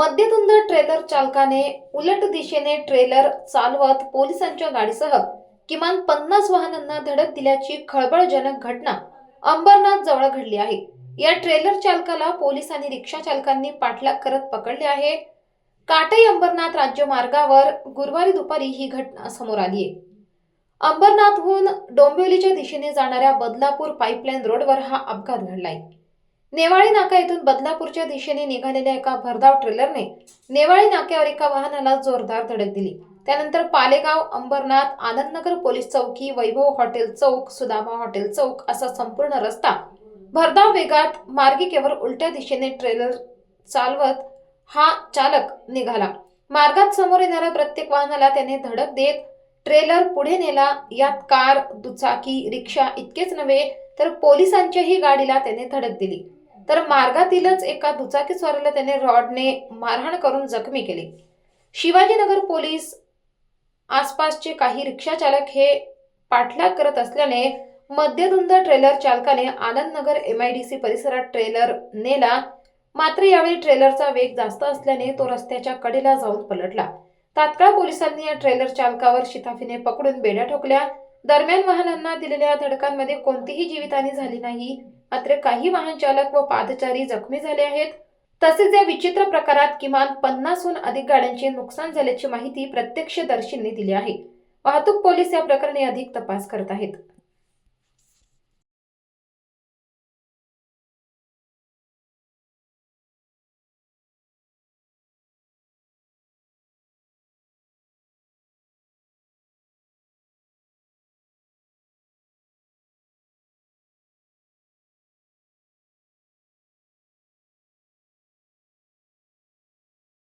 मध्यधुंद trailer चालकाने उलट दिशेने ट्रेलर चालवत पोलिसांच्या गाडीसह किमान पन्नास वाहनांना धडक दिल्याची खळबळजनक घटना अंबरनाथ जवळ घडली आहे. या ट्रेलर चालकाला पोलीस आणि रिक्षा चालकांनी पाठलाग करत पकडले आहे. काटई अंबरनाथ राज्य मार्गावर गुरुवारी दुपारी ही घटना समोर आली आहे. अंबरनाथहून डोंबिवलीच्या दिशेने जाणाऱ्या बदलापूर पाईपलाईन रोडवर हा अपघात घडलाय. नेवाळी नाका येथून बदलापूरच्या दिशेने निघालेल्या एका भरधाव ट्रेलरने नेवाळी नाक्यावर एका वाहनाला जोरदार धडक दिली. त्यानंतर पालेगाव अंबरनाथ आनंदनगर पोलीस चौकी वैभव हॉटेल चौक सुदामा हॉटेल चौक असा संपूर्ण रस्ता भरधाव वेगात मार्गिकेवर उलट्या दिशेने ट्रेलर चालवत हा चालक निघाला. मार्गात समोर येणाऱ्या प्रत्येक वाहनाला त्याने धडक देत ट्रेलर पुढे नेला. यात कार दुचाकी रिक्षा इतकेच नव्हे तर पोलिसांच्याही गाडीला त्याने धडक दिली. तर मार्गातीलच एका दुचाकीस्वाराला त्याने रॉडने मारहाण करून जखमी केली. शिवाजीनगर पोलीस आसपासचे काही रिक्षा चालक हे पाठलाग करत असल्याने मध्यधुंद ट्रेलर चालकाने आनंदनगर एमआयडीसी परिसरात ट्रेलर नेला. मात्र यावेळी ट्रेलरचा वेग जास्त असल्याने तो रस्त्याच्या कडेला जाऊन पलटला. तात्काळ पोलिसांनी या ट्रेलर चालकावर शिताफीने पकडून बेड्या ठोकल्या. दरम्यान वाहनांना दिलेल्या धडकांमध्ये कोणतीही जीवितहानी झाली नाही. मात्र काही वाहन चालक व पादचारी जखमी झाले आहेत. तसेच या विचित्र प्रकारात किमान पन्नासहून अधिक गाड्यांचे नुकसान झाल्याची माहिती प्रत्यक्षदर्शींनी दिली आहे. वाहतूक पोलीस या प्रकरणी अधिक तपास करत आहेत.